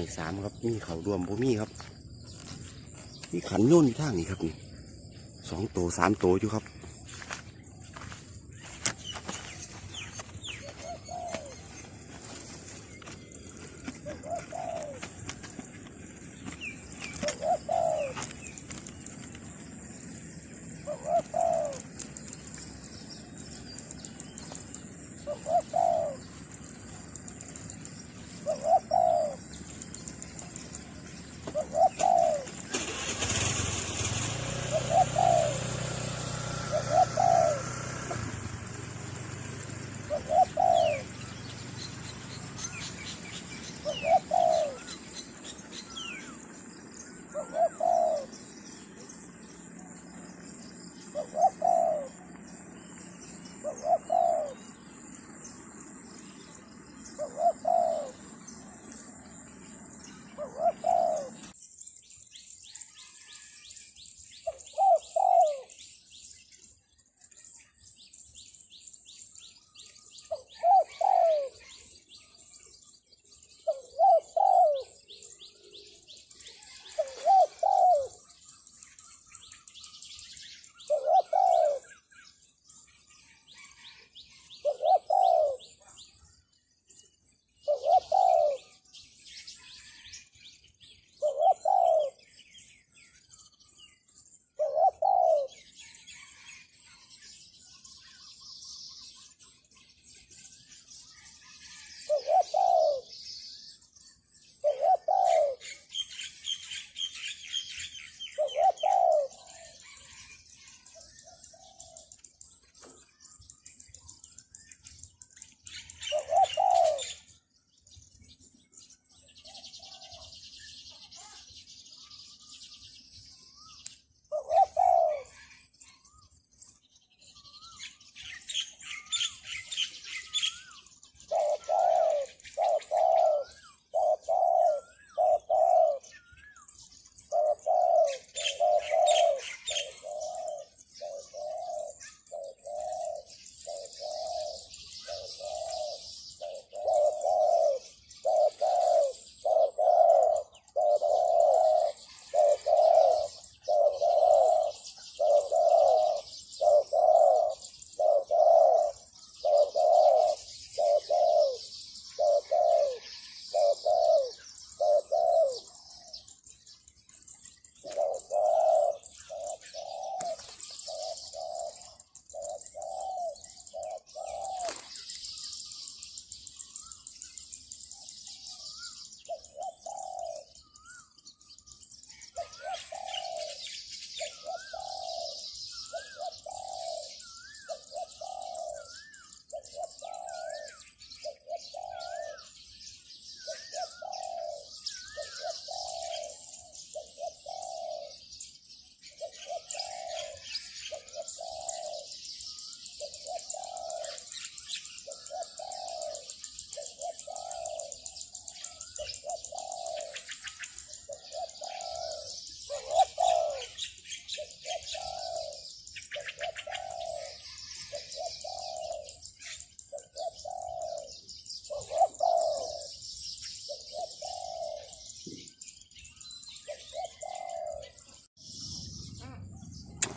ม้สามครับ มีเขารวมบ่มีครับ มีขันโยนอยู่ทางนี้ครับนี่สองตัวสามตัวอยู่ครับ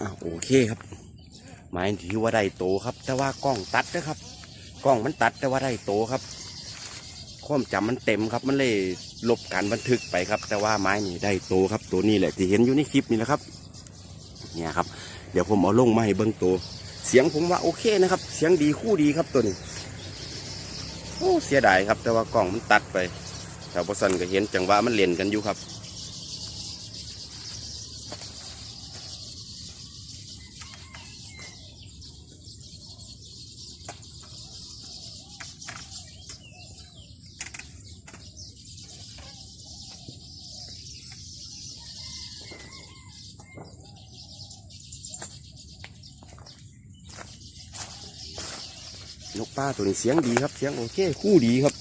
อะโอเคครับหมายถือว่าได้โตครับ แต่ว่ากล้องตัดนะครับ กล้องมันตัดแต่ว่าได้โตครับความจำมันเต็มครับ มันเลยลบการบันทึกไปครับ แต่ว่าไม้นี่ได้โตครับ ตัวนี้แหละที่เห็นอยู่ในคลิปนี่แหละครับ เนี่ยครับ เดี๋ยวผมเอาลงมาให้เบิ้งตัวเสียงผมว่าโอเคนะครับ เสียงดีคู่ดีครับตัวนี้โอ้เสียดายครับ แต่ว่ากล้องมันตัดไปแถวพอสันก็เห็นจังหวะมันเล่นกันอยู่ครับ นกป้าตัวนี้เสียงดีครับ เสียงโอเคคู่ดีครับ